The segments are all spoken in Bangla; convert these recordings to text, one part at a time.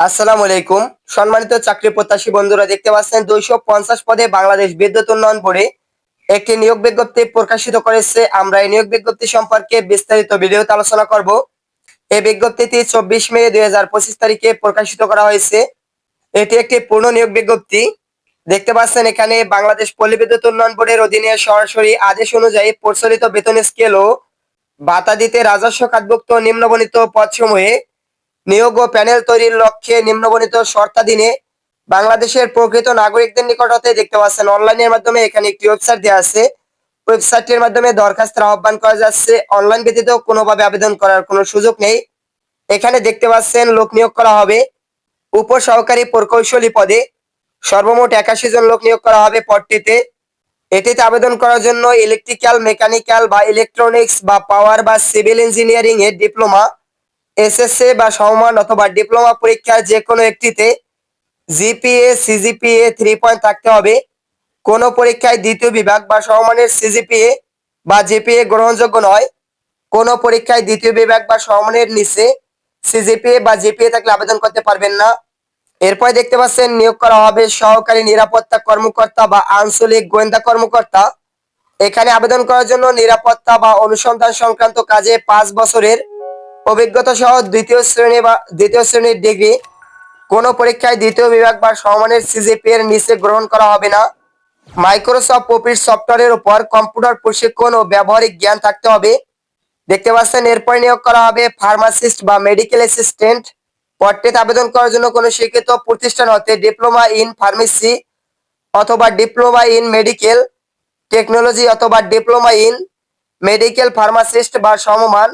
আসসালামু আলাইকুম। সম্মানিত চাকরি প্রত্যাশী বন্ধুরা, দেখতে পাচ্ছেন দুইশো পঞ্চাশ পদে বাংলাদেশ বিদ্যুৎ উন্নয়ন বোর্ডে একটি নিয়োগ বিজ্ঞপ্তি প্রকাশিত করেছে। আমরা এই নিয়োগ বিজ্ঞপ্তি সম্পর্কে বিস্তারিত ভিডিওতে আলোচনা করব। এই বিজ্ঞপ্তিটি চব্বিশ মে দুই হাজার পঁচিশ তারিখে প্রকাশিত করা হয়েছে। এটি একটি পূর্ণ নিয়োগ বিজ্ঞপ্তি। দেখতে পাচ্ছেন এখানে বাংলাদেশ পল্লী বিদ্যুৎ উন্নয়ন বোর্ডের অধীনে সরাসরি আদেশ অনুযায়ী প্রচলিত বেতন স্কেল ও ভাতা দিতে রাজস্ব খাতভুক্ত নিম্নবণিত পদসমূহে নিয়োগ ও প্যানেল তৈরির লক্ষ্যে নিম্নবণিত শর্তাধীনে বাংলাদেশের প্রকৃত নাগরিকদের নিকট হতে দেখতে পাচ্ছেন। অনলাইনের মাধ্যমে এখানে একটি ওয়েবসাইট দেওয়া আছে। ওয়েবসাইটের মাধ্যমে দরখাস্তের আহ্বান করা যাচ্ছে। অনলাইন ব্যতীত কোনোভাবে আবেদন করার কোনো সুযোগ নেই। এখানে দেখতে পাচ্ছেন, লোক নিয়োগ করা হবে উপ সহকারী প্রকৌশলী পদে। সর্বমোট একাশি জন লোক নিয়োগ করা হবে পদটিতে। এটিতে আবেদন করার জন্য ইলেকট্রিক্যাল মেকানিক্যাল বা ইলেকট্রনিক্স বা পাওয়ার বা সিভিল ইঞ্জিনিয়ারিং এর ডিপ্লোমা এসএসসি বা সমমান অথবা ডিপ্লোমা পরীক্ষার যে কোনো একটিতে জিপিএ সিজিপিএ থ্রি পয়েন্ট থাকতে হবে। কোনো পরীক্ষায় দ্বিতীয় বিভাগ বা সমমানের সিজিপিএ বা জিপিএ গ্রহণযোগ্য নয়। কোনো পরীক্ষায় দ্বিতীয় বিভাগ বা সমমানের নিচে সিজিপিএ বা জিপিএ থাকলে আবেদন করতে পারবেন না। এরপর দেখতে পাচ্ছেন, নিয়োগ করা হবে সহকারী নিরাপত্তা কর্মকর্তা বা আঞ্চলিক গোয়েন্দা কর্মকর্তা। এখানে আবেদন করার জন্য নিরাপত্তা বা অনুসন্ধান সংক্রান্ত কাজে পাঁচ বছরের অভিজ্ঞতা সহ দ্বিতীয় শ্রেণি বা দ্বিতীয় শ্রেণির ডিগ্রি কোনো পরীক্ষায় দ্বিতীয় বিভাগ বা সমানের সিজিপি এর নিচে গ্রহণ করা হবে না। মাইক্রোসফট অফিস সফটওয়্যারের উপর কম্পিউটার প্রশিক্ষণ ও ব্যবহারিক জ্ঞান থাকতে হবে। দেখতে পাচ্ছেন, এরপর নিয়োগ করা হবে ফার্মাসিস্ট বা মেডিকেল অ্যাসিস্ট্যান্ট পদটিতে আবেদন করার জন্য কোনো শিক্ষিত প্রতিষ্ঠান হতে ডিপ্লোমা ইন ফার্মেসি অথবা ডিপ্লোমা ইন মেডিকেল টেকনোলজি অথবা ডিপ্লোমা ইন মেডিকেল ফার্মাসিস্ট বা সমমান।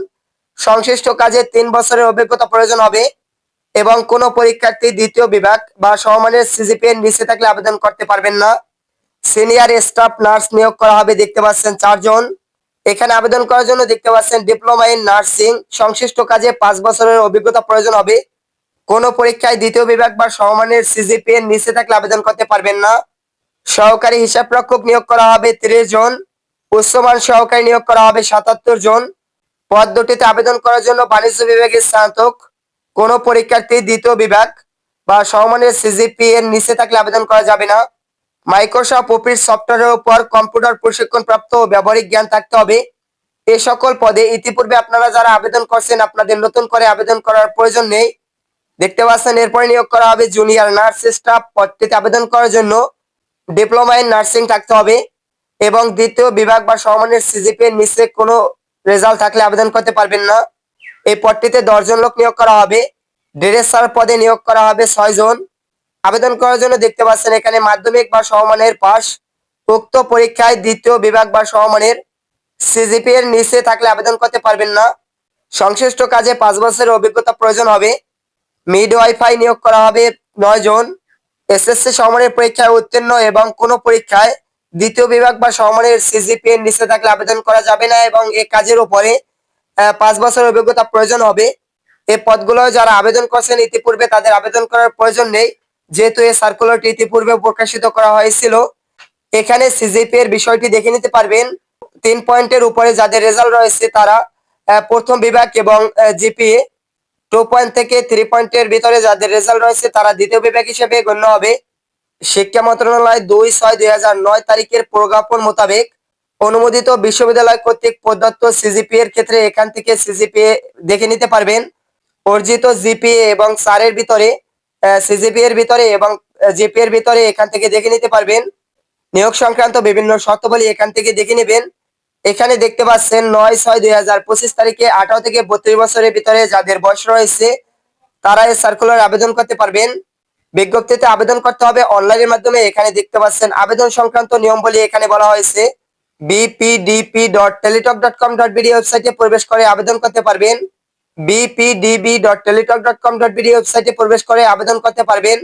সংশ্লিষ্ট কাজে তিন বছরের অভিজ্ঞতা প্রয়োজন হবে এবং কোনো পরীক্ষার্থী দ্বিতীয় বিভাগ বা সমমানের সিজিপিএর নিচে থাকলে আবেদন করতে পারবেন না। সিনিয়র স্টাফ নার্স নিয়োগ করা হবে, দেখতে পাচ্ছেন চারজন। এখানে আবেদন করার জন্য দেখতে পাচ্ছেন ডিপ্লোমা ইন নার্সিং। সংশ্লিষ্ট কাজে পাঁচ বছরের অভিজ্ঞতা প্রয়োজন হবে। কোনো পরীক্ষায় দ্বিতীয় বিভাগ বা সমমানের সিজিপি এর নিচে থাকলে আবেদন করতে পারবেন না। সহকারী হিসাব রক্ষক নিয়োগ করা হবে তিরিশ জন। উচ্চমান সহকারী নিয়োগ করা হবে সাতাত্তর জন। পদ দুটিতে আবেদন করার জন্য বাণিজ্য বিভাগের স্নাতক, কোনো পরীক্ষার্থী, দ্বিতীয় বিভাগ বা সমমানের সিজিপি এর নিচে থাকলে আবেদন করা যাবে না। মাইক্রোসফট অফিস সফটওয়্যারের উপর কম্পিউটার প্রশিক্ষণ প্রাপ্ত ব্যবহারিক জ্ঞান থাকতে হবে। এই সকল পদে ইতিপূর্বে আপনারা যারা আবেদন করছেন, আপনাদের নতুন করে আবেদন করার প্রয়োজন নেই। দেখতে পাচ্ছেন, এরপরে নিয়োগ করা হবে জুনিয়র নার্স স্টাফ পদটিতে আবেদন করার জন্য। ডিপ্লোমা ইন নার্সিং থাকতে হবে এবং দ্বিতীয় বিভাগ বা সমমানের সিজিপি এর নিচে কোনো রেজাল্ট থাকলে আবেদন করতে পারবেন না। এই পদটিতে দশজন লোক নিয়োগ করা হবে। ড্রেসার পদে নিয়োগ করা হবে ছয় জন। আবেদন করার জন্য দেখতে পাচ্ছেন এখানে মাধ্যমিক বা সমমানের পাশ, উক্ত পরীক্ষায় দ্বিতীয় বিভাগ বা সমমানের সিজিপি এর নিচে থাকলে আবেদন করতে পারবেন না। সংশ্লিষ্ট কাজে পাঁচ বছরের অভিজ্ঞতা প্রয়োজন হবে। মিড ওয়াইফাই নিয়োগ করা হবে নয় জন। এসএসসি সমমানের পরীক্ষায় উত্তীর্ণ এবং কোনো পরীক্ষায় দ্বিতীয় বিভাগ বা সমমানের সিজিপি এর নিচে থাকলে আবেদন করা যাবে না এবং এ কাজের উপরে পাঁচ বছর অভিজ্ঞতা প্রয়োজন হবে। এই পদগুলো যারা আবেদন করছেন ইতিপূর্বে তাদের আবেদন করার প্রয়োজন নেই। যেহেতু এই সার্কুলারটি ইতিপূর্বে প্রকাশিত করা হয়েছিল, এখানে সিজিপি এর বিষয়টি দেখে নিতে পারবেন। তিন পয়েন্টের উপরে যাদের রেজাল্ট রয়েছে তারা প্রথম বিভাগ এবং জিপিএ টু পয়েন্ট থেকে থ্রি পয়েন্টের ভিতরে যাদের রেজাল্ট রয়েছে তারা দ্বিতীয় বিভাগ হিসেবে গণ্য হবে। শিক্ষা মন্ত্রণালয় দুই ছয় দুই তারিখের প্রজ্ঞাপন মোতাবেক অনুমোদিত বিশ্ববিদ্যালয় কর্তৃক প্রদত্ত সিজিপি এর ক্ষেত্রে এখান থেকে সিজিপিএ দেখে নিতে পারবেন। অর্জিত জিপিএ এবং সারের ভিতরে সিজিপি এর ভিতরে এবং জিপি এর ভিতরে এখান থেকে দেখে নিতে পারবেন। নিয়োগ সংক্রান্ত বিভিন্ন শর্তাবলী এখান থেকে দেখে নেবেন। এখানে দেখতে পাচ্ছেন নয় ছয় দুই তারিখে আঠারো থেকে বত্রিশ বছরের ভিতরে যাদের বয়স রয়েছে, তারা এই সার্কুলার আবেদন করতে পারবেন। বিজ্ঞপ্তিতে আবেদন করতে হবে। অনলাইনের মাধ্যমে এখানে দেখতে পাচ্ছেন আবেদন সংক্রান্ত নিয়ম বলে এখানে বলা হয়েছে। BPDP dot Teletalk dot com dot BD ওয়েবসাইটে প্রবেশ করে আবেদন করতে পারবেন। BPDB dot Teletalk dot com dot BD ওয়েবসাইটে প্রবেশ করে আবেদন করতে পারবেন।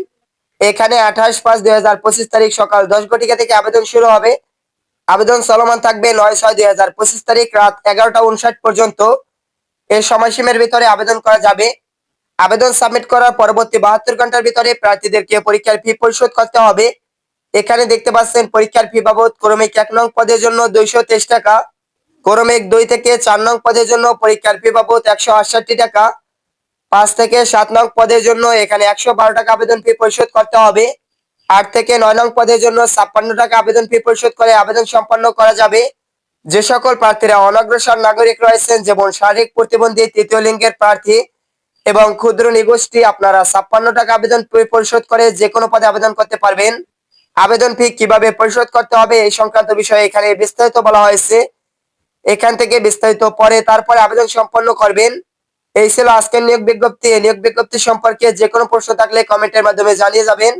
এখানে আঠাশ পাঁচ দুই হাজার পঁচিশ তারিখ সকাল দশ ঘটিকা থেকে আবেদন শুরু হবে। আবেদন চলমান থাকবে নয় ছয় দুই হাজার পঁচিশ তারিখ রাত এগারোটা উনষাট পর্যন্ত। এই সময়সীমের ভিতরে আবেদন করা যাবে। আবেদন সাবমিট করার পরবর্তী বাহাত্তর ঘণ্টার ভিতরে প্রার্থীদেরকে পরীক্ষার ফি পরিশোধ করতে হবে। এখানে দেখতে পাচ্ছেন, পরীক্ষার ফি বাবদ ক্রমিক এক নং পদের জন্য দুইশো তেইশ টাকা, ক্রমিক দুই থেকে চার নং পদের জন্য পরীক্ষার ফি বাবদ একশো আটষট্টি টাকা, পাঁচ থেকে সাত নং পদের জন্য এখানে একশো বারো টাকা আবেদন ফি পরিশোধ করতে হবে। আট থেকে নয় নং পদের জন্য ছাপ্পান্ন টাকা আবেদন ফি পরিশোধ করে আবেদন সম্পন্ন করা যাবে। যে সকল প্রার্থীরা অনগ্রসর নাগরিক রয়েছেন, যেমন শারীরিক প্রতিবন্ধী, তৃতীয় লিঙ্গের প্রার্থী এবং ক্ষুদ্র নিগোষ্ঠী আপনারা ছাপ্পান্ন টাকা আবেদন পরিশোধ করে যে কোনো পদে আবেদন করতে পারবেন। আবেদন ফি কীভাবে পরিশোধ করতে হবে এই সংক্রান্ত বিষয়ে এখানে বিস্তারিত বলা হয়েছে। এখান থেকে বিস্তারিত পরে তারপরে আবেদন সম্পন্ন করবেন। এই ছিল আজকের নিয়োগ বিজ্ঞপ্তি। নিয়োগ বিজ্ঞপ্তি সম্পর্কে যে কোনো প্রশ্ন থাকলে কমেন্টের মাধ্যমে জানিয়ে যাবেন।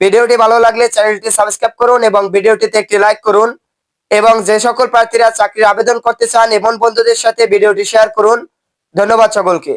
ভিডিওটি ভালো লাগলে চ্যানেলটি সাবস্ক্রাইব করুন এবং ভিডিওটিতে একটি লাইক করুন এবং যে সকল প্রার্থীরা চাকরির আবেদন করতে চান এবং বন্ধুদের সাথে ভিডিওটি শেয়ার করুন। ধন্যবাদ সকলকে।